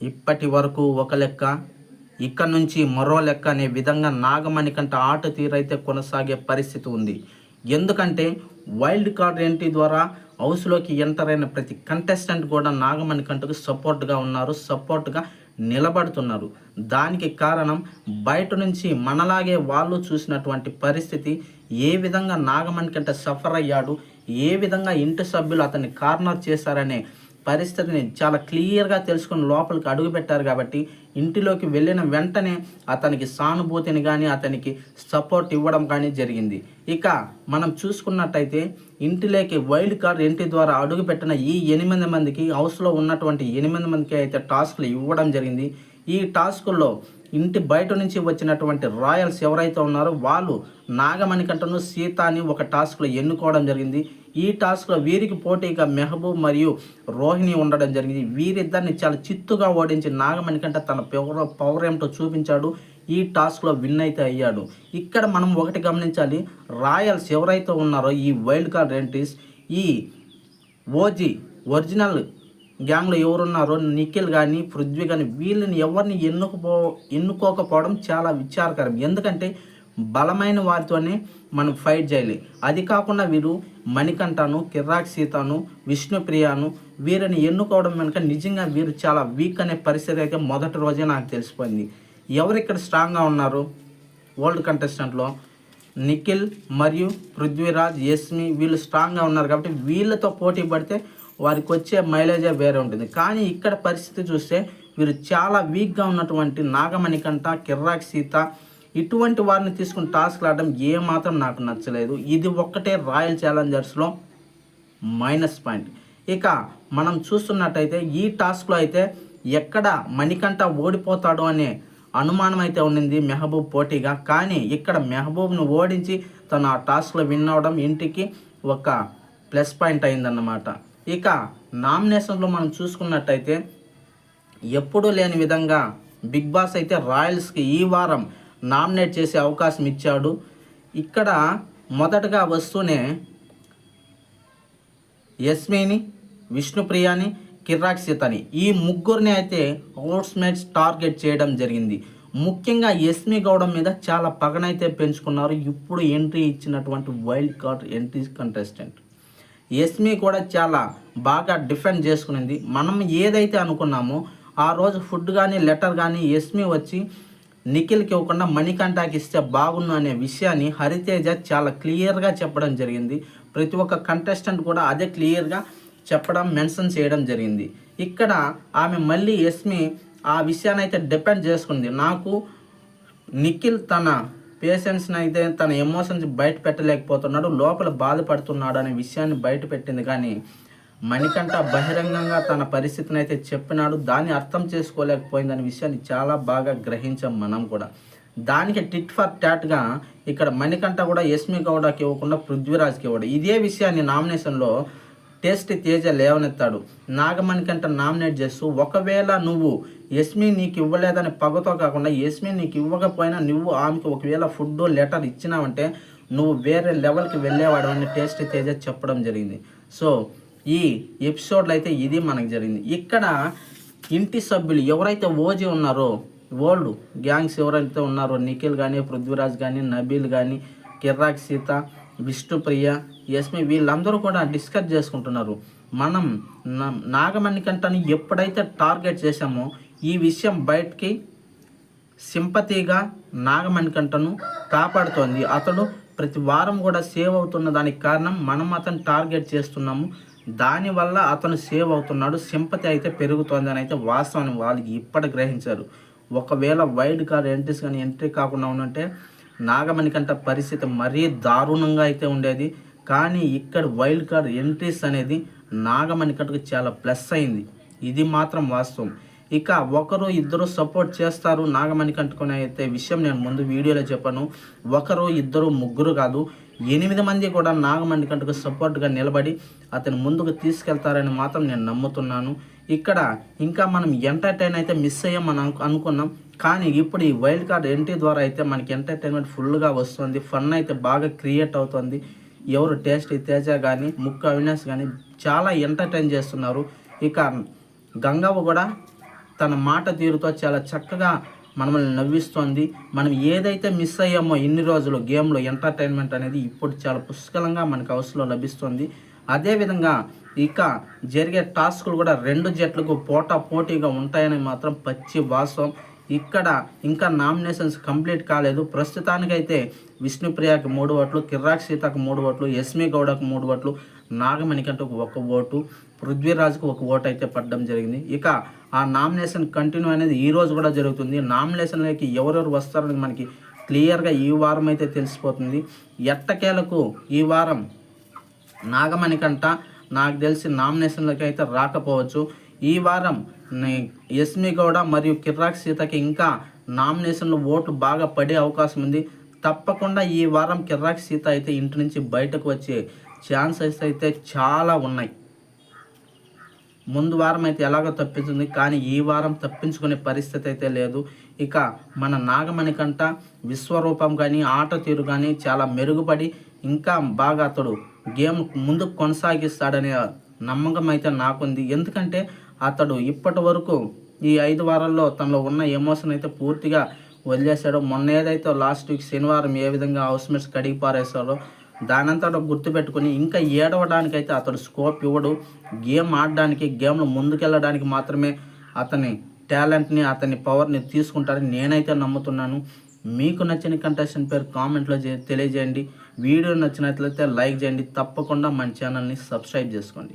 ఇప్పటి వరకు ఒక లెక్క ఇక్కడ నుంచి మరో లెక్క అనే విధంగా నాగమణి కంటే ఆట తీరైతే కొనసాగే పరిస్థితి ఉంది. ఎందుకంటే వైల్డ్ కార్డ్ ఎంట్రీ ద్వారా హౌస్లోకి ఎంటర్ అయిన ప్రతి కంటెస్టెంట్ కూడా నాగమణి కంటకు సపోర్ట్గా ఉన్నారు సపోర్ట్గా నిలబడుతున్నారు. దానికి కారణం బయట నుంచి మనలాగే వాళ్ళు చూసినటువంటి పరిస్థితి. ఏ విధంగా నాగమణి కంటే సఫర్ అయ్యాడు ఏ విధంగా ఇంటి సభ్యులు అతన్ని కార్నర్ చేశారనే పరిస్థితిని చాలా క్లియర్గా తెలుసుకుని లోపలికి అడుగుపెట్టారు కాబట్టి ఇంటిలోకి వెళ్ళిన వెంటనే అతనికి సానుభూతిని కానీ అతనికి సపోర్ట్ ఇవ్వడం కానీ జరిగింది. ఇక మనం చూసుకున్నట్టయితే ఇంటిలోకి వైల్డ్ కార్డ్ ఎంట్రీ ద్వారా అడుగుపెట్టిన ఈ ఎనిమిది మందికి హౌస్లో ఉన్నటువంటి ఎనిమిది మందికి అయితే టాస్క్లు ఇవ్వడం జరిగింది. ఈ టాస్కుల్లో ఇంటి బయట నుంచి వచ్చినటువంటి రాయల్స్ ఎవరైతే ఉన్నారో వాళ్ళు నాగమణికంటను సీత సీతాని ఒక టాస్క్లో ఎన్నుకోవడం జరిగింది. ఈ టాస్క్లో వీరికి పోటీగా మెహబూబ్ మరియు రోహిణి ఉండడం జరిగింది. వీరిద్దరిని చాలా చిత్తుగా ఓడించి నాగమణికంట తన పవర్ పవర్ ఏమిటో చూపించాడు. ఈ టాస్క్లో విన్ అయితే అయ్యాడు. ఇక్కడ మనం ఒకటి గమనించాలి. రాయల్స్ ఎవరైతే ఉన్నారో ఈ వైల్డ్ కార్డ్ ఎంట్రీస్ ఈ ఓజీ ఒరిజినల్ గ్యాంగ్లో ఎవరున్నారో నిఖిల్ కానీ పృథ్వీ కానీ వీళ్ళని ఎవరిని ఎన్నుకుపో ఎన్నుకోకపోవడం చాలా విచారకరం. ఎందుకంటే బలమైన వారితోనే మనం ఫైట్ చేయాలి. అది కాకుండా వీరు మణికంఠను కిర్రాక్ సీతను విష్ణుప్రియను వీరిని ఎన్నుకోవడం వెనుక నిజంగా వీరు చాలా వీక్ అనే పరిస్థితి అయితే మొదటి రోజే నాకు తెలిసిపోయింది. ఎవరు ఇక్కడ స్ట్రాంగ్గా ఉన్నారు? ఓల్డ్ కంటెస్టెంట్లో నిఖిల్ మరియు పృథ్వీరాజ్ యస్మి వీళ్ళు స్ట్రాంగ్గా ఉన్నారు కాబట్టి వీళ్ళతో పోటీ పడితే వారికి వచ్చే మైలేజే వేరే ఉంటుంది. కానీ ఇక్కడ పరిస్థితి చూస్తే వీరు చాలా వీక్గా ఉన్నటువంటి నాగమణికంఠ కిర్రాక్ సీత ఇటువంటి వారిని తీసుకుని టాస్క్లు ఆడడం ఏమాత్రం నాకు నచ్చలేదు. ఇది ఒక్కటే రాయల్ ఛాలెంజర్స్లో మైనస్ పాయింట్. ఇక మనం చూస్తున్నట్టయితే ఈ టాస్క్లో అయితే ఎక్కడ మణికంఠ ఓడిపోతాడు అనే అనుమానం అయితే ఉండింది మెహబూబ్ పోటీగా. కానీ ఇక్కడ మెహబూబ్ను ఓడించి తను ఆ టాస్క్లో విన్ అవడం ఇంటికి ఒక ప్లస్ పాయింట్ అయిందన్నమాట. ఇక నామినేషన్లో మనం చూసుకున్నట్టయితే ఎప్పుడూ లేని విధంగా బిగ్ బాస్ అయితే రాయల్స్కి ఈ వారం నామినేట్ చేసే అవకాశం ఇచ్చాడు. ఇక్కడ మొదటగా వస్తూనే యస్మిని విష్ణుప్రియాని కిర్రాక్ సీతని ఈ ముగ్గురిని అయితే హౌస్మేట్స్ టార్గెట్ చేయడం జరిగింది. ముఖ్యంగా ఎస్మి గౌడ మీద చాలా పగనైతే పెంచుకున్నారు. ఇప్పుడు ఎంట్రీ ఇచ్చినటువంటి wild card entry contestant. Yashmi కూడా చాలా బాగా డిఫెండ్ చేసుకునింది. మనం ఏదైతే అనుకున్నామో ఆ రోజు ఫుడ్ కానీ లెటర్ కానీ ఎస్మి వచ్చి నిఖిల్కి ఇవ్వకుండా మణికంఠాకి ఇస్తే బాగుండు అనే విషయాన్ని హరితేజ చాలా క్లియర్గా చెప్పడం జరిగింది. ప్రతి ఒక్క కంటెస్టెంట్ కూడా అదే క్లియర్గా చెప్పడం మెన్షన్ చేయడం జరిగింది. ఇక్కడ ఆమె మళ్ళీ ఎస్మి ఆ విషయాన్ని అయితే డిపెండ్ చేసుకుంది. నాకు నిఖిల్ తన పేషెంట్స్ని అయితే తన ఎమోషన్స్ బయట పెట్టలేకపోతున్నాడు లోపల బాధపడుతున్నాడు అనే విషయాన్ని బయట పెట్టింది. కానీ మణికంఠ బహిరంగంగా తన పరిస్థితిని అయితే చెప్పినాడు. దాన్ని అర్థం చేసుకోలేకపోయింది అనే విషయాన్ని చాలా బాగా గ్రహించాం మనం కూడా. దానికి టిట్ ఫర్ టాట్గా ఇక్కడ మణికంఠ కూడా ఎస్మి గౌడకి ఇవ్వకుండా పృథ్వీరాజ్కి ఇవ్వడు. ఇదే విషయాన్ని నామినేషన్లో టేస్ట్ తేజ లేవనెత్తాడు. నాగమణికంట నామినేట్ చేస్తూ ఒకవేళ నువ్వు ఎస్మి నీకు ఇవ్వలేదని పగతో కాకుండా ఎస్మి నీకు ఇవ్వకపోయినా నువ్వు ఆమెకు ఒకవేళ ఫుడ్ లెటర్ ఇచ్చినావంటే నువ్వు వేరే లెవెల్కి వెళ్ళేవాడు అని టేస్ట్ తేజ చెప్పడం జరిగింది. సో ఈ ఎపిసోడ్లో అయితే ఇది మనకు జరిగింది. ఇక్కడ ఇంటి సభ్యులు ఎవరైతే ఓజీ ఉన్నారో ఓల్డ్ గ్యాంగ్స్ ఎవరైతే ఉన్నారో నిఖిల్ కానీ పృథ్వీరాజ్ కానీ నబీల్ కానీ కిర్రాక్ సీత విష్ణుప్రియ యస్మి వీళ్ళందరూ కూడా డిస్కస్ చేసుకుంటున్నారు. మనం నాగమణి కంటని ఎప్పుడైతే టార్గెట్ చేశామో ఈ విషయం బయటికి సింపతిగా నాగమణికంటను కాపాడుతోంది. అతడు ప్రతి వారం కూడా సేవ్ అవుతున్న దానికి కారణం మనం అతను టార్గెట్ చేస్తున్నాము. దానివల్ల అతను సేవ్ అవుతున్నాడు సింపతి అయితే పెరుగుతోంది అని అయితే వాస్తవాన్ని వాళ్ళకి ఇప్పటి గ్రహించారు. ఒకవేళ వైల్డ్ కార్డ్ ఎంట్రీస్ కానీ ఎంట్రీ కాకుండా ఉంటే నాగమణికంట పరిస్థితి మరీ దారుణంగా అయితే ఉండేది. కానీ ఇక్కడ వైల్డ్ కార్డ్ ఎంట్రీస్ అనేది నాగమణి కంటకు చాలా ప్లస్ అయింది. ఇది మాత్రం వాస్తవం. ఇక ఒకరు ఇద్దరు సపోర్ట్ చేస్తారు నాగమణి కంటుకునే అయితే విషయం నేను ముందు వీడియోలో చెప్పాను. ఒకరు ఇద్దరు ముగ్గురు కాదు. ఎనిమిది మంది కూడా నాగమణికంటకు సపోర్ట్గా నిలబడి అతను ముందుకు తీసుకెళ్తారని మాత్రం నేను నమ్ముతున్నాను. ఇక్కడ ఇంకా మనం ఎంటర్టైన్ అయితే మిస్ అయ్యాం అనుకున్నాం. కానీ ఇప్పుడు ఈ వైల్డ్ కార్డ్ ఎంట్రీ ద్వారా అయితే మనకి ఎంటర్టైన్మెంట్ ఫుల్గా వస్తుంది. ఫన్ అయితే బాగా క్రియేట్ అవుతుంది. ఎవరు టేస్ట్ తేజ కానీ ముక్క అవినాష్ కానీ చాలా ఎంటర్టైన్ చేస్తున్నారు. ఇక గంగవ్వ కూడా తన మాట తీరుతో చాలా చక్కగా మనల్ని నవ్విస్తోంది. మనం ఏదైతే మిస్ అయ్యామో ఇన్ని రోజులు గేమ్లో ఎంటర్టైన్మెంట్ అనేది ఇప్పుడు చాలా పుష్కలంగా మనకు హౌస్లో లభిస్తుంది. అదేవిధంగా ఇక జరిగే టాస్కులు కూడా రెండు జట్లకు పోటా పోటీగా ఉంటాయని మాత్రం పచ్చి వాస్తవం. ఇక్కడ ఇంకా నామినేషన్స్ కంప్లీట్ కాలేదు. ప్రస్తుతానికైతే విష్ణుప్రియకి మూడు ఓట్లు కిర్రాక్ సీతకు మూడు ఓట్లు ఎస్మి గౌడకు మూడు ఓట్లు నాగమణికంటకు ఒక ఓటు. పృథ్వీరాజ్కు ఒక ఓటు అయితే పడడం జరిగింది. ఇక ఆ నామినేషన్ కంటిన్యూ అనేది ఈ రోజు కూడా జరుగుతుంది. నామినేషన్లోకి ఎవరెవరు వస్తారని మనకి క్లియర్గా ఈ వారం అయితే తెలిసిపోతుంది. ఎట్టకేలకు ఈ వారం నాగమణికంట నాకు తెలిసి నామినేషన్లకి అయితే రాకపోవచ్చు. ఈ వారం నే- ఎస్మి గౌడ మరియు కిర్రాక్ సీతకి ఇంకా నామినేషన్లు ఓట్లు బాగా పడే అవకాశం ఉంది. తప్పకుండా ఈ వారం కిర్రాక్ సీత అయితే ఇంటి నుంచి బయటకు వచ్చే ఛాన్సెస్ అయితే చాలా ఉన్నాయి. ముందు వారం అయితే ఎలాగో తప్పించింది కానీ ఈ వారం తప్పించుకునే పరిస్థితి అయితే లేదు. ఇక మన నాగమణికంట విశ్వరూపం కానీ ఆట తీరు కానీ చాలా మెరుగుపడి ఇంకా బాగా అతడు గేమ్ ముందుకు కొనసాగిస్తాడనే నమ్మకం అయితే నాకుంది. ఎందుకంటే అతడు ఇప్పటి వరకు ఈ ఐదు వారాల్లో తనలో ఉన్న ఎమోషన్ అయితే పూర్తిగా వదిలేశాడు. మొన్న ఏదైతే లాస్ట్ వీక్ శనివారం ఏ విధంగా హౌస్ మేట్స్ కడిగి పారేశాడో దానంతటా గుర్తుపెట్టుకుని ఇంకా ఏడవడానికి అయితే అతడు స్కోప్ ఇవ్వడు. గేమ్ ఆడడానికి గేమ్లో ముందుకెళ్ళడానికి మాత్రమే అతని టాలెంట్ని అతని పవర్ని తీసుకుంటారని నేనైతే నమ్ముతున్నాను. మీకు నచ్చిన కంటెస్టెంట్ పేరు కామెంట్లో చే- తెలియజేయండి. వీడియో నచ్చినట్లయితే లైక్ చేయండి. తప్పకుండా మన ఛానల్ని సబ్స్క్రైబ్ చేసుకోండి.